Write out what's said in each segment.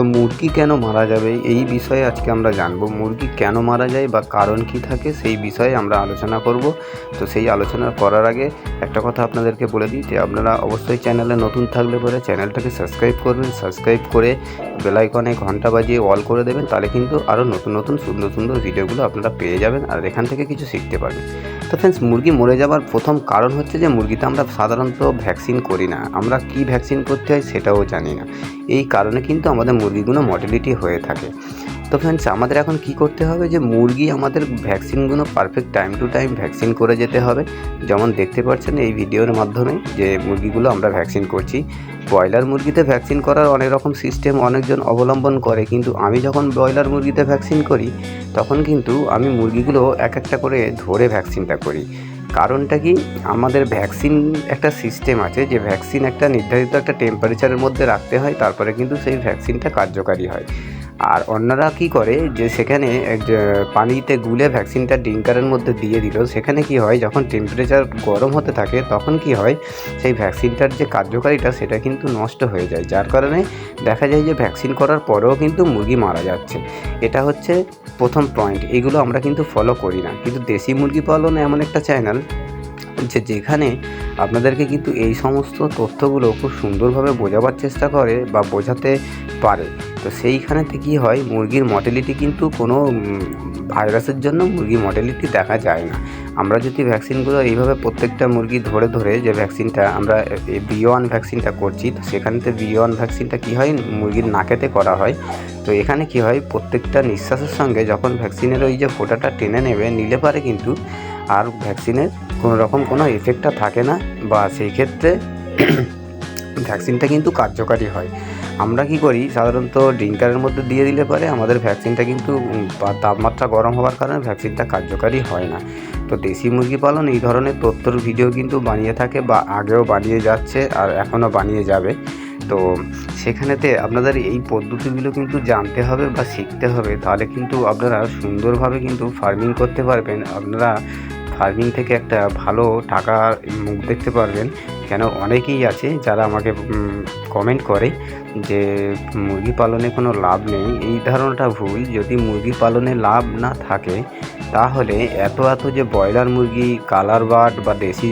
তো মুরগি কেন মারা যাবে? এই বিষয়ে আজকে আমরা জানব। মুরগি কেন মারা যায় বা কারণ কি থাকে সেই বিষয়ে আমরা আলোচনা করব। তো সেই আলোচনা করার আগে একটা কথা আপনাদেরকে বলে দিই যে আপনারা অবশ্যই চ্যানেলে নতুন থাকলে পরে চ্যানেলটাকে সাবস্ক্রাইব করবেন। সাবস্ক্রাইব করে বেলাইকনে ঘণ্টা বাজিয়ে অল করে দেবেন। তাহলে কিন্তু আরও নতুন নতুন, সুন্দর সুন্দর ভিডিওগুলো আপনারা পেয়ে যাবেন আর এখান থেকে কিছু শিখতে পারবেন। তো ফ্রেন্ডস মুরগি মরে যাওয়ার প্রথম কারণ হচ্ছে যে মুরগিতে আমরা সাধারণত ভ্যাকসিন করি না। আমরা কি ভ্যাকসিন করতে হয় সেটাও জানি না। এই কারণে কিন্তু আমাদের মুরগিগুলো মর্টিলিটি হয়ে থাকে। তো ফ্রেন্ডস আমাদের এখন কি করতে হবে যে, মুরগি আমাদের ভ্যাকসিনগুলো perfect time to time vaccine করে যেতে হবে। যেমন দেখতে পাচ্ছেন এই ভিডিওর মাধ্যমে যে, মুরগিগুলো আমরা ভ্যাকসিন করছি। ব্রয়লার মুরগিতে ভ্যাকসিন করার অনেক রকম সিস্টেম অনেকজন অবলম্বন করে, কিন্তু আমি যখন ব্রয়লার মুরগিতে ভ্যাকসিন করি, তখন কিন্তু আমি মুরগিগুলো এক একটা করে ধরে ভ্যাকসিনটা করি। কারণটা কি? আমাদের ভ্যাকসিন একটা সিস্টেম আছে যে, ভ্যাকসিন একটা নির্ধারিত একটা টেম্পারেচারের মধ্যে রাখতে হয়, তারপরে কিন্তু সেই ভ্যাকসিনটা কার্যকারী হয়। আর অন্যরা কি করে যে সেখানে পানিতে গুলে ভ্যাকসিনটা ড্রিঙ্কারের মধ্যে দিয়ে দিল, সেখানে কি হয়, যখন টেম্পারেচার গরম হতে থাকে, তখন কি হয়, সেই ভ্যাকসিনটার যে কার্যকারিতা, সেটা কিন্তু নষ্ট হয়ে যায়। যার কারণে দেখা যায় যে ভ্যাকসিন করার পরেও কিন্তু মুরগি মারা যাচ্ছে। এটা হচ্ছে প্রথম পয়েন্ট এগুলো আমরা কিন্তু ফলো করি না। কিন্তু দেশি মুরগি পালন এমন একটা চ্যানেল যে যেখানে আপনাদেরকে কিন্তু এই সমস্ত তথ্যগুলো খুব সুন্দরভাবে বোঝাবার চেষ্টা করে বা বোঝাতে পারে। তো সেইখানেতে কী হয়, মুরগির মর্টেলিটি কিন্তু কোনো ভাইরাসের জন্য মুরগির মর্টেলিটি দেখা যায় না। আমরা যদি ভ্যাকসিনগুলো এইভাবে প্রত্যেকটা মুরগি ধরে ধরে যে ভ্যাকসিনটা আমরা বি ওয়ান ভ্যাকসিনটা করছি, তো সেখানেতে বি ওয়ান ভ্যাকসিনটা কী হয়, মুরগির নাকেতে করা হয়। তো এখানে কি হয়, প্রত্যেকটা নিঃশ্বাসের সঙ্গে যখন ভ্যাকসিনের ওই যে ফোঁটাটা টেনে নেবে, নিলে পারে কিন্তু আর ভ্যাকসিনের কোনো রকম কোনো এফেক্টটা থাকে না, বা সেই ক্ষেত্রে ভ্যাকসিনটা কিন্তু কার্যকারী হয়। আমরা কি করি, সাধারণত ড্রিঙ্কারের মধ্যে দিয়ে দিলে পারে আমাদের ভ্যাকসিনটা কিন্তু তাপমাত্রা গরম হওয়ার কারণে ভ্যাকসিনটা কার্যকারী হয় না। তো দেশি মুরগি পালন এই ধরনের তথ্যর ভিডিও কিন্তু বানিয়ে থাকে বা আগেও বানিয়ে যাচ্ছে আর এখনও বানিয়ে যাবে। তো সেখানেতে আপনাদের এই পদ্ধতিগুলো কিন্তু জানতে হবে বা শিখতে হবে। তাহলে কিন্তু আপনারা সুন্দরভাবে কিন্তু ফার্মিং করতে পারবেন। আপনারা ফার্মিং থেকে একটা ভালো টাকা মুখ দেখতে পারবেন। কেন অনেকেই আছে যারা আমাকে কমেন্ট করে যে মুরগি পালনে কোনো লাভ নেই। এই ধারণাটা ভুল। যদি মুরগি পালনে লাভ না থাকে, তাহলে এত এত যে ব্রয়লার মুরগি, কালার বার্ড বা দেশি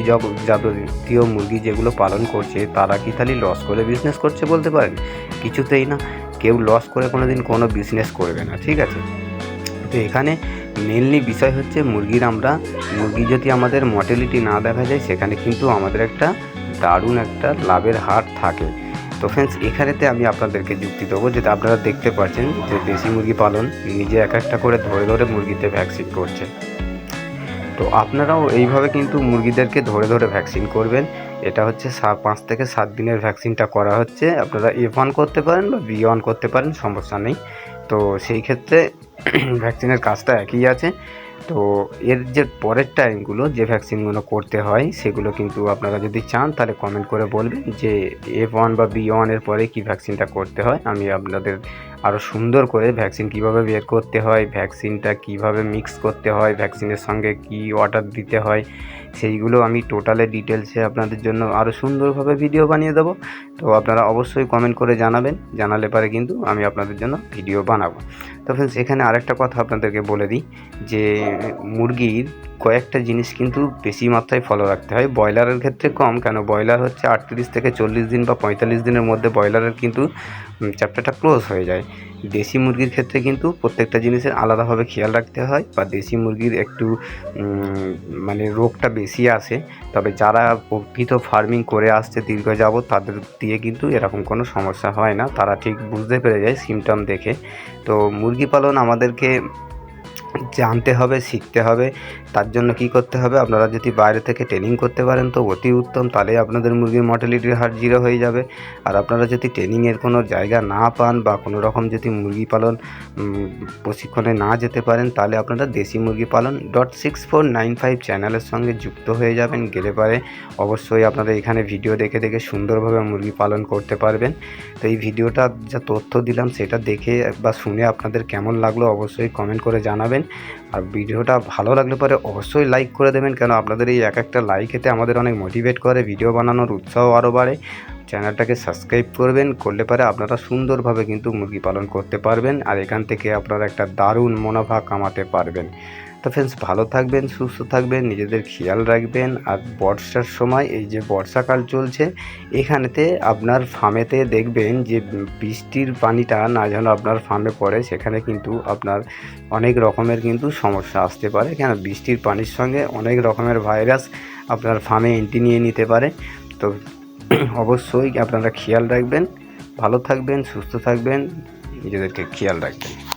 জাতীয় মুরগি যেগুলো পালন করছে, তারা কি তাহলে লস করে বিজনেস করছে বলতে পারেন? কিছুতেই না। কেউ লস করে কোনো দিন কোনো বিজনেস করবে না। ঠিক আছে? তো এখানে মেনলি বিষয় হচ্ছে মুরগির আমরা, মুরগি যদি আমাদের মর্টেলিটি না দেখা যায়, সেখানে কিন্তু আমাদের একটা দারুণ একটা লাভের হার থাকে। তো ফ্রেন্ডস এখানেতে আমি আপনাদেরকে যুক্তি দেবো, যেটা আপনারা দেখতে পাচ্ছেন যে দেশি মুরগি পালন নিজে এক একটা করে ধরে ধরে মুরগিতে ভ্যাকসিন করছে। তো আপনারাও এইভাবে কিন্তু মুরগিদেরকে ধরে ধরে ভ্যাকসিন করবেন। এটা হচ্ছে পাঁচ থেকে সাত দিনের ভ্যাকসিনটা করা হচ্ছে। আপনারা এফ করতে পারেন বা বি করতে পারেন, সমস্যা নেই। তো সেই ক্ষেত্রে ভ্যাকসিনের কাজটা একই আছে। তো এর যে পরের টাইমগুলো যে ভ্যাকসিনগুলো করতে হয়, সেগুলো কিন্তু আপনারা যদি চান, তাহলে কমেন্ট করে বলবেন যে এফ ওয়ান বা বি ওয়ানের পরে কী ভ্যাকসিনটা করতে হয়। আমি আপনাদের আরও সুন্দর করে ভ্যাকসিন কীভাবে বের করতে হয়, ভ্যাকসিনটা কীভাবে মিক্স করতে হয়, ভ্যাকসিনের সঙ্গে কি অর্ডার দিতে হয়, সেইগুলো আমি টোটালে ডিটেলসে আপনাদের জন্য আরও সুন্দরভাবে ভিডিও বানিয়ে দেবো। তো আপনারা অবশ্যই কমেন্ট করে জানাবেন। জানালে পারে কিন্তু আমি আপনাদের জন্য ভিডিও বানাবো। তো ফ্রেন্ডস এখানে আরেকটা কথা আপনাদেরকে বলে দিই যে, মুরগির কয়েকটা জিনিস কিন্তু বেশি মাত্রায় ফলো রাখতে হয়। ব্রয়লারের ক্ষেত্রে কম, কেন ব্রয়লার হচ্ছে আটত্রিশ থেকে চল্লিশ দিন বা পঁয়তাল্লিশ দিনের মধ্যে ব্রয়লারের কিন্তু চ্যাপ্টারটা ক্লোজ হয়ে যায়। দেশি মুরগির ক্ষেত্রে কিন্তু প্রত্যেকটা জিনিসের আলাদাভাবে খেয়াল রাখতে হয় বা দেশি মুরগির একটু মানে রোগটা বেশি আসে। তবে যারা প্রকৃত ফার্মিং করে আসছে দীর্ঘ যাবৎ, তাদের দিয়ে কিন্তু এরকম কোনো সমস্যা হয় না। তারা ঠিক বুঝতে পেরে যায় সিমটম দেখে। তো মুরগি পালন আমাদেরকে জানতে হবে, শিখতে হবে। তার জন্য কি করতে হবে? আপনারা যদি বাইরে থেকে ট্রেনিং করতে পারেন তো অতি উত্তম, তাহলে আপনাদের মুরগির মর্টালিটির হার জিরো হয়ে যাবে। আর আপনারা যদি ট্রেনিংয়ের কোনো জায়গা না পান বা কোনো রকম যদি মুরগি পালন প্রশিক্ষণে না যেতে পারেন, তাহলে আপনারা দেশি মুরগি পালন dot six four nine five চ্যানেলের সঙ্গে যুক্ত হয়ে যাবেন। গেলে পারে অবশ্যই আপনারা এখানে ভিডিও দেখে দেখে সুন্দরভাবে মুরগি পালন করতে পারবেন। তো এই ভিডিওটা যা তথ্য দিলাম, সেটা দেখে বা শুনে আপনাদের কেমন লাগল অবশ্যই কমেন্ট করে জানাবেন। আর ভিডিওটা ভালো লাগলে পরে অবশ্যই লাইক করে দেবেন, কেন আপনাদের এই এক একটা লাইক এতে আমাদের অনেক মোটিভেট করে ভিডিও বানানোর উৎসাহ আরও বাড়ে। চ্যানেলটাকে সাবস্ক্রাইব করবেন, করলে পরে আপনারা সুন্দরভাবে কিন্তু মুরগি পালন করতে পারবেন আর এখান থেকে আপনারা একটা দারুণ মুনাফা কামাতে পারবেন। তো ফ্রেন্ডস ভালো থাকবেন, সুস্থ থাকবেন, নিজেদের খেয়াল রাখবেন আর বর্ষার সময় এই যে বর্ষাকাল চলছে, এখানেতে আপনার ফার্মেতে দেখবেন যে বৃষ্টির পানিটা না যেন আপনার ফার্মে পড়ে, সেখানে কিন্তু আপনার অনেক রকমের কিন্তু সমস্যা আসতে পারে। কেন? বৃষ্টির পানির সঙ্গে অনেক রকমের ভাইরাস আপনার ফার্মে এন্ট্রি নিয়ে নিতে পারে। তো অবশ্যই আপনারা খেয়াল রাখবেন ভালো থাকবেন সুস্থ থাকবেন নিজেদেরকে খেয়াল রাখবেন।